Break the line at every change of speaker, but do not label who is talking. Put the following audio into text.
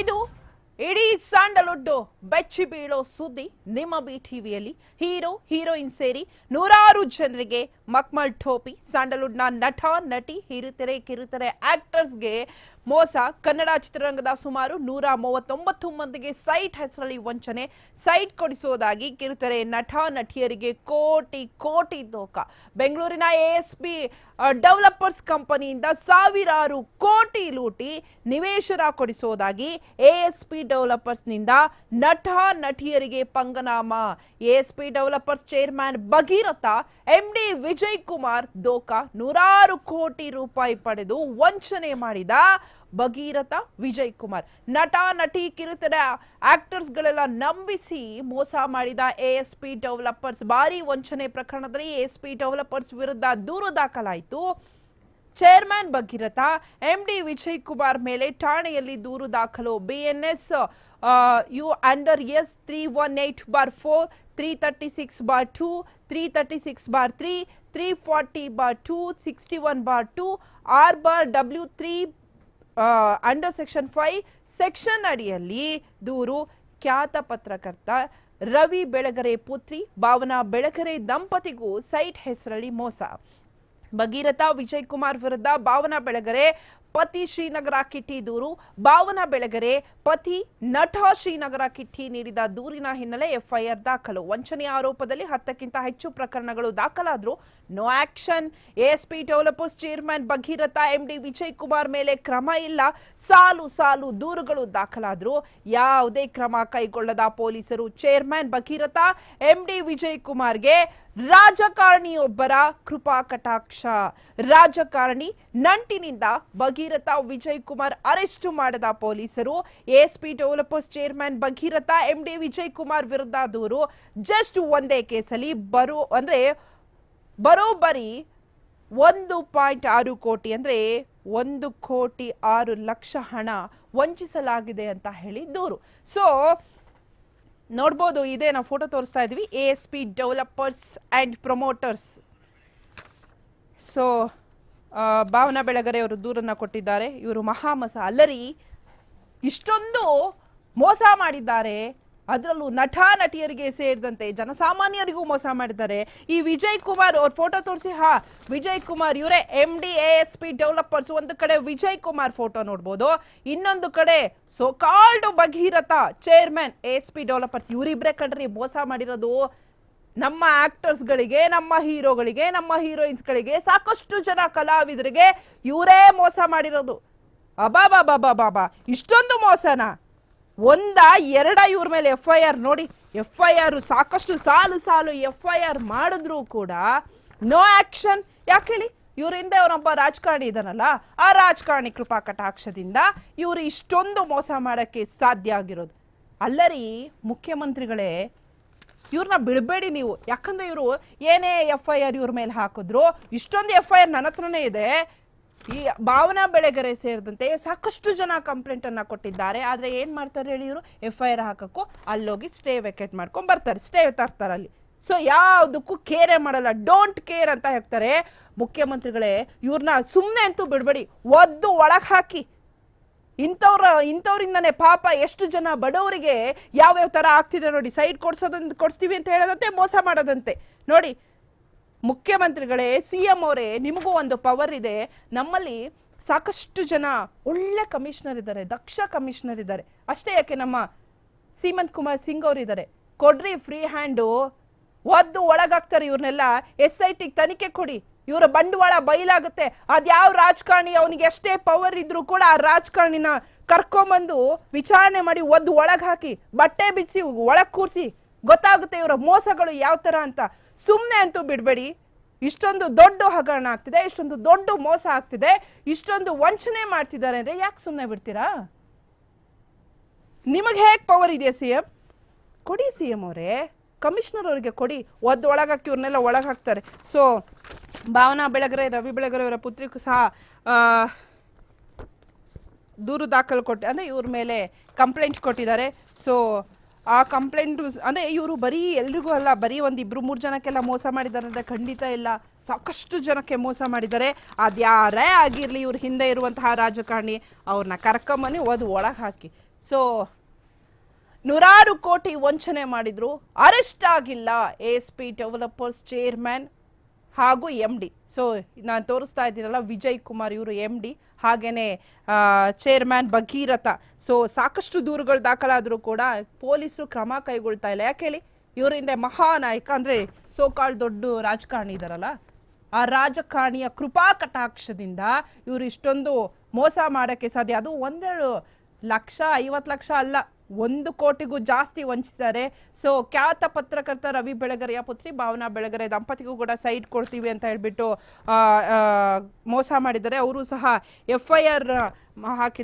ಇದು ಇಡೀ ಸ್ಯಾಂಡಲ್ವುಡ್ ಬೆಚ್ಚಿ ಬೀಳೋ ಸುದ್ದಿ ನಿಮ್ಮ ಬಿ ಟಿವಿಯಲ್ಲಿ ಹೀರೋ, ಹೀರೋಯಿನ್ ಸೇರಿ ನೂರಾರು ಜನರಿಗೆ ಮಕ್ಮಲ್ ಟೋಪಿ ಸ್ಯಾಂಡಲ್ವುಡ್ನ ನಟ, ನಟಿ, ಹಿರಿತೆರೆ, ಕಿರುತೆರೆ ಆಕ್ಟರ್ಸ್ಗೆ ಮೋಸ. ಕನ್ನಡ ಚಿತ್ರರಂಗದ ಸುಮಾರು ನೂರ ಮೂವತ್ತೊಂಬತ್ತು ಮಂದಿಗೆ ಸೈಟ್ ಹೆಸರಲ್ಲಿ ವಂಚನೆ. ಸೈಟ್ ಕೊಡಿಸೋದಾಗಿ ಕಿರುತೆರೆ ನಟ, ನಟಿಯರಿಗೆ ಕೋಟಿ ಕೋಟಿ ದೋಖ ಬೆಂಗಳೂರಿನ ಎಎಸ್ಪಿ ಡೆವಲಪರ್ಸ್ ಕಂಪನಿಯಿಂದ ಸಾವಿರಾರು ಕೋಟಿ ಲೂಟಿ ನಿವೇಶನ ಕೊಡಿಸುವುದಾಗಿ ಎಎಸ್ಪಿ ಡೆವಲಪರ್ಸ್ನಿಂದ ನಟ, ನಟಿಯರಿಗೆ ಪಂಗನಾಮ. ASP developers chairman Bhagiratha MD Vijay Kumar ದೋಕಾ ನೂರಾರು ಕೋಟಿ ರೂಪಾಯಿ ಪಡೆದು ವಂಚನೆ ಮಾಡಿದ ಭಗೀರಥ ವಿಜಯ್ ಕುಮಾರ್ ನಟ, ನಟಿ, ಕಿರುತೆರೆ ಆಕ್ಟರ್ಸ್ ಗಳೆಲ್ಲ ನಂಬಿಸಿ ಮೋಸ ಮಾಡಿದ ಎಎಸ್ಪಿ ಡೆವಲಪರ್ಸ್. ಭಾರಿ ವಂಚನೆ ಪ್ರಕರಣದಲ್ಲಿ ಎಎಸ್ಪಿ ಡೆವಲಪರ್ಸ್ ವಿರುದ್ಧ ದೂರು ದಾಖಲಾಯಿತು. Chairman Bhagiratha M D Vijay Kumar ಮೇಲೆ ಠಾಣೆಯಲ್ಲಿ ದೂರು ದಾಖಲು. BNS U under S three one eight bar four, three thirty six bar two, three thirty six bar three three forty bar two, sixty one bar two, R bar W three under section five section ಅಡಿಯಲ್ಲಿ ದೂರು, ಖ್ಯಾತ ಪತ್ರಕರ್ತ ರವಿ ಬೆಳಗರೆ ಪುತ್ರಿ, Bhavana ಬೆಳಗರೆ ದಂಪತಿಗೂ site ಹೆಸರಲ್ಲಿ ಮೋಸ. ಭಗೀರಥ, ವಿಜಯ್ ಕುಮಾರ್ ವಿರುದ್ಧ ಭಾವನಾ ಬೆಳಗರೆ ಪತಿ ಶ್ರೀನಗರ ಕಿಟ್ಟಿ ದೂರು ಭಾವನಾ ಬೆಳಗರೆ ಪತಿ ನಟ ಶ್ರೀನಗರ ಕಿಟ್ಟಿ ನೀಡಿದ ದೂರಿನ ಹಿನ್ನೆಲೆ ಎಫ್ಐಆರ್ ದಾಖಲು. ವಂಚನೆ ಆರೋಪದಲ್ಲಿ ಹತ್ತಕ್ಕಿಂತ ಹೆಚ್ಚು ಪ್ರಕರಣಗಳು ದಾಖಲಾದ್ರು no action. ASP developers chairman Bhagiratha, MD Vijay Kumar ಮೇಲೆ ಕ್ರಮ ಇಲ್ಲ. ಸಾಲು ಸಾಲು ದೂರುಗಳು ದಾಖಲಾದ್ರು ಯಾವುದೇ ಕ್ರಮ ಕೈಗೊಳ್ಳದ ಪೊಲೀಸರು. ಚೇರ್ಮನ್ ಭಗೀರಥ, ಎಂಡಿ ವಿಜಯ್ ಕುಮಾರ್ಗೆ ರಾಜಕಾರಣಿಯೊಬ್ಬರ ಕೃಪಾ ಕಟಾಕ್ಷ. ರಾಜಕಾರಣಿ ನಂಟಿನಿಂದ ಭಗೀರಥ ವಿಜಯ್ ಕುಮಾರ್ ಅರೆಸ್ಟ್ ಮಾಡದ ಪೊಲೀಸರು. ASP developers chairman Bhagiratha, MD Vijay Kumar ವಿರುದ್ಧ ದೂರು. ಜಸ್ಟ್ ಒಂದೇ ಕೇಸಲ್ಲಿ ಬರೋ ಅಂದ್ರೆ ಬರೋಬ್ಬರಿ ಒಂದು ಪಾಯಿಂಟ್ ಆರು ಕೋಟಿ ಅಂದ್ರೆ ಒಂದು ಕೋಟಿ ಆರು ಲಕ್ಷ ಹಣ ವಂಚಿಸಲಾಗಿದೆ ಅಂತ ಹೇಳಿ ದೂರು. ಸೊ ನೋಡ್ಬೋದು, ಇದೇ ನಾವು ಫೋಟೋ ತೋರಿಸ್ತಾ ಇದ್ವಿ A S P developers and promoters. So Bhavana Belagere ಅವರು ದೂರನ್ನ ಕೊಟ್ಟಿದ್ದಾರೆ. ಇವರು ಮಹಾಮಸ. ಅಲ್ಲರಿ, ಇಷ್ಟೊಂದು ಮೋಸ ಮಾಡಿದ್ದಾರೆ. ಅದರಲ್ಲೂ ನಟ, ನಟಿಯರಿಗೆ ಸೇರಿದಂತೆ ಜನಸಾಮಾನ್ಯರಿಗೂ ಮೋಸ ಮಾಡಿದ್ದಾರೆ. ಈ ವಿಜಯ್ ಕುಮಾರ್ ಅವ್ರ ಫೋಟೋ ತೋರಿಸಿ, ಹಾ, ವಿಜಯ್ ಕುಮಾರ್ ಇವರೇ M D A S P developers ಒಂದು ಕಡೆ ವಿಜಯ್ ಕುಮಾರ್ ಫೋಟೋ ನೋಡ್ಬೋದು. ಇನ್ನೊಂದು ಕಡೆ so called Bhagiratha chairman A S P developers ಇವರಿಬ್ರೆ ಕಣ್ರಿ ಮೋಸ ಮಾಡಿರೋದು. ನಮ್ಮ ಆಕ್ಟರ್ಸ್ಗಳಿಗೆ, ನಮ್ಮ ಹೀರೋಗಳಿಗೆ, ನಮ್ಮ ಹೀರೋಯಿನ್ಸ್ಗಳಿಗೆ ಸಾಕಷ್ಟು ಜನ ಕಲಾವಿದರಿಗೆ ಇವರೇ ಮೋಸ ಮಾಡಿರೋದು. ಅಬಾಬಾ ಬಾಬಾ ಬಾಬಾ ಇಷ್ಟೊಂದು ಮೋಸನಾ? ಒಂದ, ಎರಡ ಇವ್ರ ಮೇಲೆ ಎಫ್ ಐ ಆರ್ ನೋಡಿ. ಎಫ್ ಐ ಆರ್ ಸಾಕಷ್ಟು ಸಾಲು ಸಾಲು ಎಫ್ ಐ ಆರ್ ಮಾಡಿದ್ರು ಕೂಡ ನೋ ಆಕ್ಷನ್. ಯಾಕೆ ಹೇಳಿ? ಇವ್ರ ಹಿಂದೆ ಅವರೊಬ್ಬ ರಾಜಕಾರಣಿ ಇದಾನಲ್ಲ, ಆ ರಾಜಕಾರಣಿ ಕೃಪಾ ಕಟಾಕ್ಷದಿಂದ ಇವರು ಇಷ್ಟೊಂದು ಮೋಸ ಮಾಡೋಕ್ಕೆ ಸಾಧ್ಯ ಆಗಿರೋದು. ಅಲ್ಲರಿ, ಮುಖ್ಯಮಂತ್ರಿಗಳೇ ಇವ್ರನ್ನ ಬಿಡಬೇಡಿ ನೀವು. ಯಾಕಂದ್ರೆ ಇವರು ಏನೇ ಎಫ್ ಐ ಆರ್ ಇವ್ರ ಮೇಲೆ ಹಾಕಿದ್ರು, ಇಷ್ಟೊಂದು ಎಫ್ ಐ ಆರ್ ನನ್ನ ಹತ್ರನೇ ಇದೆ. ಈ ಭಾವನಾ ಬೆಳೆಗರೆ ಸೇರಿದಂತೆ ಸಾಕಷ್ಟು ಜನ ಕಂಪ್ಲೇಂಟ್ ಅನ್ನ ಕೊಟ್ಟಿದ್ದಾರೆ. ಆದ್ರೆ ಏನ್ ಮಾಡ್ತಾರೆ ಹೇಳಿ ಇವರು? ಎಫ್ ಐ ಆರ್ ಹಾಕಕ್ಕೂ ಅಲ್ಲೋಗಿ ಸ್ಟೇ ವೆಕೇಟ್ ಮಾಡ್ಕೊಂಡ್ ಬರ್ತಾರೆ. ಸ್ಟೇ ತರ್ತಾರೆ ಅಲ್ಲಿ. ಸೊ ಯಾವುದಕ್ಕೂ ಕೇರೇ ಮಾಡಲ್ಲ. ಡೋಂಟ್ ಕೇರ್ ಅಂತ ಹೇಳ್ತಾರೆ ಮುಖ್ಯಮಂತ್ರಿಗಳೇ. ಇವ್ರನ್ನ ಸುಮ್ಮನೆ ಅಂತೂ ಬಿಡಬೇಡಿ. ಒದ್ದು ಒಳಗೆ ಹಾಕಿ. ಇಂಥವ್ರ, ಇಂಥವ್ರಿಂದನೇ ಪಾಪ ಎಷ್ಟು ಜನ ಬಡವರಿಗೆ ಯಾವ್ಯಾವ ಥರ ಆಗ್ತಿದೆ ನೋಡಿ, ಸೈಡ್ ಕೊಡ್ಸೋದಂತ ಕೊಡಿಸ್ತೀವಿ ಅಂತ ಹೇಳೋದಂತೆ, ಮೋಸ ಮಾಡೋದಂತೆ. ನೋಡಿ, ಮುಖ್ಯಮಂತ್ರಿಗಳೇ, ಸಿ ಎಂ ಅವರೇ, ನಿಮಗೂ ಒಂದು ಪವರ್ ಇದೆ. ನಮ್ಮಲ್ಲಿ ಸಾಕಷ್ಟು ಜನ ಒಳ್ಳೆ ಕಮಿಷನರ್ ಇದ್ದಾರೆ, ದಕ್ಷ ಕಮಿಷನರ್ ಇದ್ದಾರೆ. ಅಷ್ಟೇ ಯಾಕೆ ನಮ್ಮ ಸೀಮಂತ್ ಕುಮಾರ್ ಸಿಂಗ್ ಅವರು ಇದ್ದಾರೆ. ಕೊಡ್ರಿ ಫ್ರೀ ಹ್ಯಾಂಡು ಒದ್ದು ಒಳಗಾಗ್ತಾರೆ ಇವ್ರನ್ನೆಲ್ಲ. ಎಸ್ ಐ ಟಿಗೆ ತನಿಖೆ ಕೊಡಿ. ಇವರ ಬಂಡವಾಳ ಬಯಲಾಗುತ್ತೆ. ಅದ್ಯಾವ ರಾಜಕಾರಣಿ, ಅವನಿಗೆ ಎಷ್ಟೇ ಪವರ್ ಇದ್ರೂ ಕೂಡ ಆ ರಾಜಕಾರಣಿನ ಕರ್ಕೊಂಬಂದು ವಿಚಾರಣೆ ಮಾಡಿ ಒದ್ದು ಒಳಗೆ ಹಾಕಿ, ಬಟ್ಟೆ ಬಿಚ್ಚಿ, ಒಳಗೆ ಕೂರಿಸಿ, ಗೊತ್ತಾಗುತ್ತೆ ಇವರ ಮೋಸಗಳು ಯಾವ ತರ ಅಂತ. ಸುಮ್ಮನೆ ಅಂತೂ ಬಿಡಬೇಡಿ. ಇಷ್ಟೊಂದು ದೊಡ್ಡ ಹಗರಣ ಆಗ್ತಿದೆ, ಇಷ್ಟೊಂದು ದೊಡ್ಡ ಮೋಸ ಆಗ್ತಿದೆ, ಇಷ್ಟೊಂದು ವಂಚನೆ ಮಾಡ್ತಿದ್ದಾರೆ ಅಂದ್ರೆ ಯಾಕೆ ಸುಮ್ಮನೆ ಬಿಡ್ತೀರಾ? ನಿಮಗೆ ಹೇಗೆ ಪವರ್ ಇದೆಯಾ ಸಿ ಎಂ? ಕೊಡಿ ಸಿ ಎಂ ಅವರೇ. ಕಮಿಷನರ್ ಅವರಿಗೆ ಕೊಡಿ, ಒದ್ದು ಒಳಗಾಕಿ ಇವ್ರನ್ನೆಲ್ಲ ಒಳಗೆ ಹಾಕ್ತಾರೆ ಸೊ ಭಾವನಾ ಬೆಳಗರೆ, ರವಿ ಬೆಳಗರೆ ಅವರ ಪುತ್ರಿಗೂ ಸಹ ದೂರು ದಾಖಲು ಕೊಟ್ಟು, ಅಂದರೆ ಇವ್ರ ಮೇಲೆ ಕಂಪ್ಲೇಂಟ್ ಕೊಟ್ಟಿದ್ದಾರೆ. ಸೊ ಆ ಕಂಪ್ಲೇಂಟ್ ಅಂದರೆ ಇವರು ಬರೀ ಎಲ್ರಿಗೂ ಅಲ್ಲ, ಬರೀ ಒಂದು ಇಬ್ಬರು ಮೂರು ಜನಕ್ಕೆಲ್ಲ ಮೋಸ ಮಾಡಿದ್ದಾರೆ ಅಂದರೆ ಖಂಡಿತ ಇಲ್ಲ. ಸಾಕಷ್ಟು ಜನಕ್ಕೆ ಮೋಸ ಮಾಡಿದ್ದಾರೆ. ಅದ್ಯಾರೇ ಆಗಿರಲಿ ಇವ್ರ ಹಿಂದೆ ಇರುವಂತಹ ರಾಜಕಾರಣಿ ಅವ್ರನ್ನ ಕರ್ಕೊಂಬನ್ನಿ ಓದು ಒಳಗೆ ಹಾಕಿ. ಸೊ ನೂರಾರು ಕೋಟಿ ವಂಚನೆ ಮಾಡಿದ್ರು. ಅರೆಸ್ಟ್ ಆಗಿಲ್ಲ ಎಸ್ ಪಿ ಡೆವಲಪರ್ಸ್ ಚೇರ್ಮನ್ ಹಾಗೂ ಎಂ ಡಿ ಸೊ ನಾನು ತೋರಿಸ್ತಾ ಇದ್ದೀನಲ್ಲ, ವಿಜಯ್ ಕುಮಾರ್ ಇವರು ಎಂ ಡಿ ಹಾಗೇನೆ ಚೇರ್ಮನ್ ಭಗೀರಥ. ಸೊ ಸಾಕಷ್ಟು ದೂರುಗಳು ದಾಖಲಾದರೂ ಕೂಡ ಪೊಲೀಸರು ಕ್ರಮ ಕೈಗೊಳ್ತಾ ಇಲ್ಲ. ಯಾಕೆ ಹೇಳಿ? ಇವರಿಂದ ಮಹಾನಾಯಕ, ಅಂದರೆ ಸೋಕಾಳ್ ದೊಡ್ಡ ರಾಜಕಾರಣಿ ಇದಾರಲ್ಲ, ಆ ರಾಜಕಾರಣಿಯ ಕೃಪಾ ಕಟಾಕ್ಷದಿಂದ ಇವರು ಇಷ್ಟೊಂದು ಮೋಸ ಮಾಡೋಕ್ಕೆ ಸಾಧ್ಯ. ಅದು ಒಂದೆರಡು ಲಕ್ಷ, ಐವತ್ತು ಲಕ್ಷ ಅಲ್ಲ. ಒಂದು ಕೋಟಿಗೂ ಜಾಸ್ತಿ ವಂಚಿಸಿದ್ದಾರೆ. ಸೊ ಖ್ಯಾತ ಪತ್ರಕರ್ತ ರವಿ ಬೆಳಗರೆಯ ಪುತ್ರಿ ಭಾವನಾ ಬೆಳಗರೆ ದಂಪತಿಗೂ ಕೂಡ ಸೈಟ್ ಕೊಡ್ತೀವಿ ಅಂತ ಹೇಳ್ಬಿಟ್ಟು ಮೋಸ ಮಾಡಿದ್ದಾರೆ. ಅವರು ಸಹ ಎಫ್ ಐ ಆರ್ ಹಾಕಿ